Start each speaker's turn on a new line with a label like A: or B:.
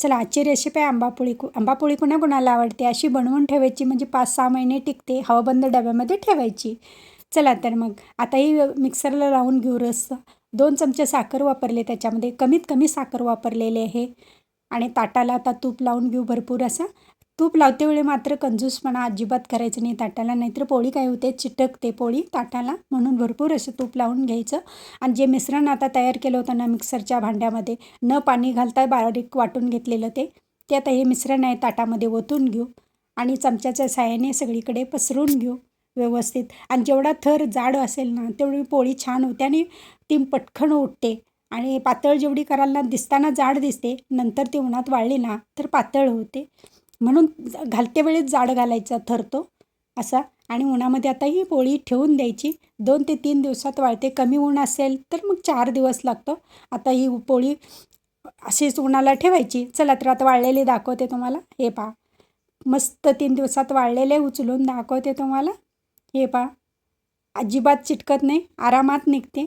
A: चला आजची रेसिपी आहे आंबापोळी कु आंबापोळी कुणा कुणाला आवडते? अशी बनवून ठेवायची म्हणजे पाच सहा महिने टिकते हवाबंद डब्यामध्ये ठेवायची. चला तर मग आताही मिक्सरला लावून घेऊ रस. दोन चमचे साखर वापरले त्याच्यामध्ये कमीत कमी साखर वापरलेले आहे. आणि ताटाला आता तूप लावून घेऊ भरपूर असा. तूप लावते वेळी मात्र कंजूसपणा अजिबात करायचं नाही ताटाला नाहीतर पोळी काय होते? चिटकते पोळी ताटाला म्हणून भरपूर असं तूप लावून घ्यायचं. आणि जे मिश्रण आता तयार केलं होतं ना मिक्सरच्या भांड्यामध्ये न पाणी घालता बारीक वाटून घेतलेलं ते ते आता हे मिश्रण आहे ताटामध्ये ओतून घेऊ आणि चमच्याच्या साह्याने सगळीकडे पसरून घेऊ व्यवस्थित. आणि जेवढा थर जाड असेल ना तेवढी पोळी छान होते आणि ती पटकन उठते आणि पातळ जेवढी कराल ना दिसताना जाड दिसते नंतर ती उन्हात वाळली ना तर पातळ होते. म्हणून घालते वेळेस जाड घालायचा थरतो असा. आणि उन्हामध्ये आता ही पोळी ठेवून द्यायची. दोन ते तीन दिवसात वाळते. कमी ऊन असेल तर मग चार दिवस लागतो. आता ही पोळी अशीच उन्हाला ठेवायची. चला तर आता वाळलेली दाखवते तुम्हाला. हे पहा. मस्त तीन दिवसात वाळलेले उचलून दाखवते तुम्हाला. हे पहा. अजिबात चिटकत नाही. आरामात निघते.